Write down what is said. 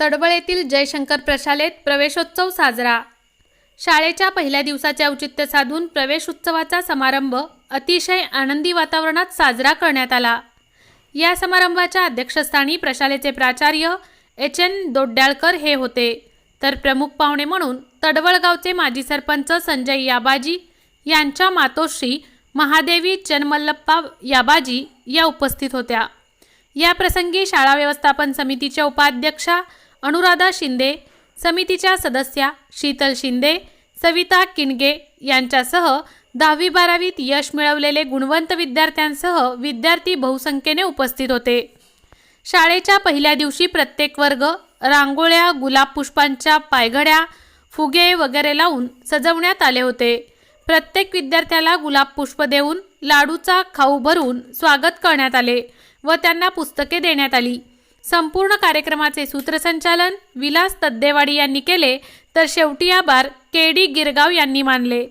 तडवळ येथील जयशंकर प्रशालेत प्रवेशोत्सव साजरा. शाळेच्या पहिल्या दिवसाचे औचित्य साधून प्रवेश उत्सवाचा समारंभ अतिशय आनंदी वातावरणात साजरा करण्यात आला. या समारंभाच्या अध्यक्षस्थानी प्रशालेचे प्राचार्य एच एन दोड्याळकर हे होते. तर प्रमुख पाहुणे म्हणून तडवळगावचे माजी सरपंच संजय याबाजी यांच्या मातोश्री महादेवी चन्मल्लप्पा याबाजी या उपस्थित होत्या. या प्रसंगी शाळा व्यवस्थापन समितीच्या उपाध्यक्षा अनुराधा शिंदे समितीच्या सदस्या शीतल शिंदे सविता किणगे यांच्यासह दहावी बारावीत यश मिळवलेले गुणवंत विद्यार्थ्यांसह विद्यार्थी बहुसंख्येने उपस्थित होते. शाळेच्या पहिल्या दिवशी प्रत्येक वर्ग रांगोळ्या गुलाब पुष्पांच्या पायघड्या फुगे वगैरे लावून सजवण्यात आले होते. प्रत्येक विद्यार्थ्याला गुलाब पुष्प देऊन लाडूचा खाऊ भरून स्वागत करण्यात आले व त्यांना पुस्तके देण्यात आली. संपूर्ण कार्यक्रमाचे सूत्रसंचालन विलास तद्देवाडी यांनी केले तर शेवटी आभार के डी गिरगाव यांनी मानले.